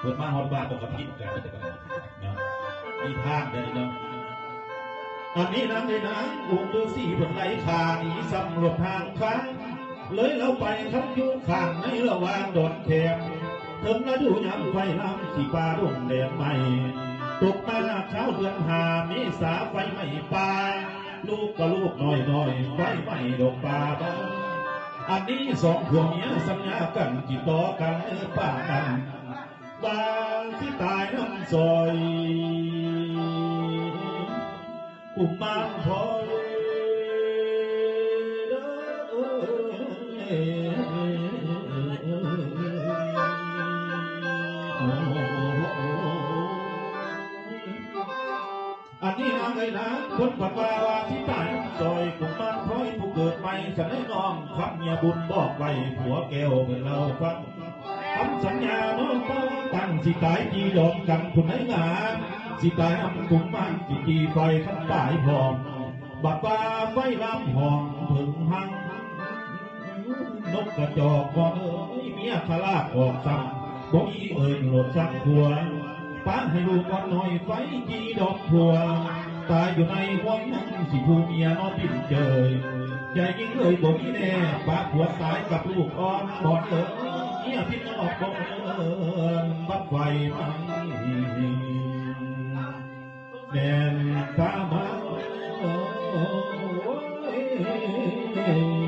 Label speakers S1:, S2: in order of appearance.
S1: เปิดมาฮอดบ้านตกกระพิษกันเนาะมีทางเดินเนาะอันนี้นางในนางองค์ฤาษีบนไหลขาหนีสำรวจทางค้างเลยเราไปคำอยู่ข้างในระหว่างโดดแคบถึงนาดูยามไฟน้ำสีฟ้าดงแดงใหม่ตกมาเช้าเดือนหาเมษาไฟไหม้ป่าลูกก็ลูกน้อยน้อยไฟไหม้ดอกป่าบ้าอันนี้สองผัวเมียสัญญากันจิตต่อกันป่ากัน บางที่ตายน้ำซอยปุ่มมางพอยเด้ออันนี้นางไอ้นาคนปัดวาวาที่ตายซอยกุมารพร้อยผู้เกิดใหม่ฉันให้น้องคำเมียบุญบอกไว้ผัวแก้วเป็นเราฟังคำสัญญาน้องต้องตั้ สิตายจีดอกกันคุณให้งานสิตายอำกุมมันสิจีไฟขันตายหอมบัดว่าไฟลำห้องถึงหังนกกระจอกบอกเอ้ยเมียขลากออกซ้ำบ่มีเอิญโหลดซ้ำผัวป้าให้ลูกก่อนหน่อยไฟจีดอกผัว ตายอยู่ในห้วงสิผู้เมียนอนดิ้เจยใหญ่ยิ่งเลยบ่มีแน่ปาหัวตายกับลูกอ่อนบอดเออเมียพิษนอกบ่เออบัดไฟมันแดนตามาโอ้ย